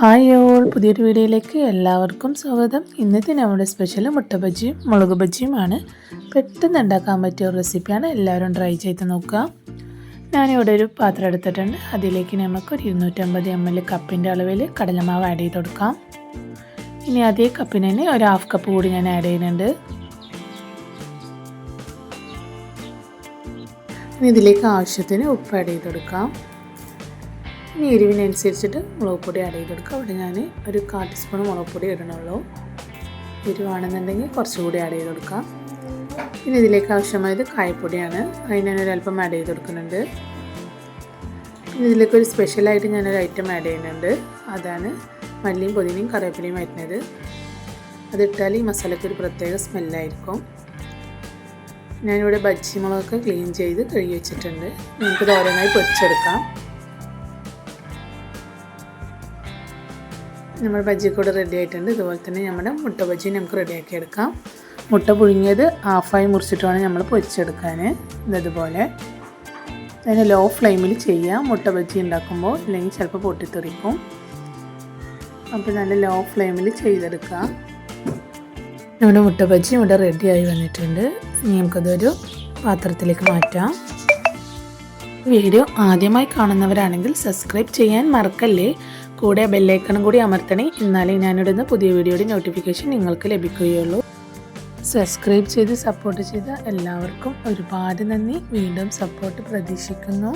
Hi all. പുതിയൊരു വീഡിയോയിലേക്ക് എല്ലാവർക്കും സ്വാഗതം. ഇന്നത്തെ നമ്മുടെ സ്പെഷ്യൽ മുട്ട ബജിയും മുളക് ബജിയുമാണ് പെട്ടെന്ന് ഉണ്ടാക്കാൻ പറ്റിയ ഒരു റെസിപ്പിയാണ് എല്ലാവരും ട്രൈ ചെയ്ത് നോക്കുക. ഞാനിവിടെ ഒരു പാത്രം എടുത്തിട്ടുണ്ട്. അതിലേക്ക് നമുക്ക് ഒരു ഇരുന്നൂറ്റമ്പത് എം എൽ കപ്പിന്റെ അളവിൽ കടലമാവ് ആഡ് ചെയ്ത് കൊടുക്കാം. ഇനി അതേ കപ്പിന് തന്നെ ഒരു ഹാഫ് കപ്പ് കൂടി ഞാൻ ആഡ് ചെയ്യുന്നുണ്ട്. ഇനി ഇതിലേക്ക് ആവശ്യത്തിന് ഉപ്പ് ആഡ് ചെയ്ത് കൊടുക്കാം. ഇനി എരിവിനനുസരിച്ചിട്ട് മുളക് പൊടി ആഡ് ചെയ്ത് കൊടുക്കുക അവിടെ ഞാൻ ഒരു കാൽ ടീസ്പൂൺ മുളക് പൊടി ഇടണുള്ളൂ. എരിവാണെന്നുണ്ടെങ്കിൽ കുറച്ചുകൂടി ആഡ് ചെയ്ത് കൊടുക്കാം പിന്നെ ഇതിലേക്ക് ആവശ്യമായത് കായപ്പൊടിയാണ്. അതിന് ഞാനൊരു അല്പം ആഡ് ചെയ്ത് കൊടുക്കുന്നുണ്ട് പിന്നെ ഇതിലേക്ക് ഒരു സ്പെഷ്യലായിട്ട് ഞാനൊരു ഐറ്റം ആഡ് ചെയ്യുന്നുണ്ട്. അതാണ് മല്ലിയും പൊതിനയും കറിവേപ്പിലയും വരുന്നത് അതിട്ടാൽ ഈ മസാലയ്ക്ക് ഒരു പ്രത്യേക സ്മെല്ലായിരിക്കും ഞാനിവിടെ ബജ്ജി മുളകൊക്കെ ക്ലീൻ ചെയ്ത് കഴുകി വെച്ചിട്ടുണ്ട്. നമുക്കിത് ഓരോന്നായി പൊരിച്ചെടുക്കാം. നമ്മുടെ കൂടെ റെഡി ആയിട്ടുണ്ട്. ഇതുപോലെ തന്നെ നമ്മുടെ മുട്ട ബജ്ജി നമുക്ക് റെഡിയാക്കി എടുക്കാം. മുട്ട പുഴുങ്ങിയത് ഹാഫായി മുറിച്ചിട്ട് വേണം നമ്മൾ പൊരിച്ചെടുക്കാൻ ഇതുപോലെ. അതിന് ലോ ഫ്ലെയിമിൽ ചെയ്യാം. മുട്ട ബജ്ജി ഉണ്ടാക്കുമ്പോൾ അല്ലെങ്കിൽ ചിലപ്പോൾ പൊട്ടിത്തെറിക്കും. അപ്പോൾ നല്ല ലോ ഫ്ലെയിമിൽ ചെയ്തെടുക്കാം. നമ്മുടെ മുട്ട ബജ്ജി ഇവിടെ റെഡിയായി വന്നിട്ടുണ്ട്. ഇനി നമുക്കതൊരു പാത്രത്തിലേക്ക് മാറ്റാം. വീഡിയോ ആദ്യമായി കാണുന്നവരാണെങ്കിൽ സബ്സ്ക്രൈബ് ചെയ്യാൻ മറക്കല്ലേ? കൂടെ ബെല്ലൈക്കണം കൂടി അമർത്തണേ. എന്നാലേ ഞാനിടുന്ന പുതിയ വീഡിയോയുടെ നോട്ടിഫിക്കേഷൻ നിങ്ങൾക്ക് ലഭിക്കുകയുള്ളൂ. സബ്സ്ക്രൈബ് ചെയ്ത് സപ്പോർട്ട് ചെയ്ത എല്ലാവർക്കും ഒരുപാട് നന്ദി. വീണ്ടും സപ്പോർട്ട് പ്രതീക്ഷിക്കുന്നു.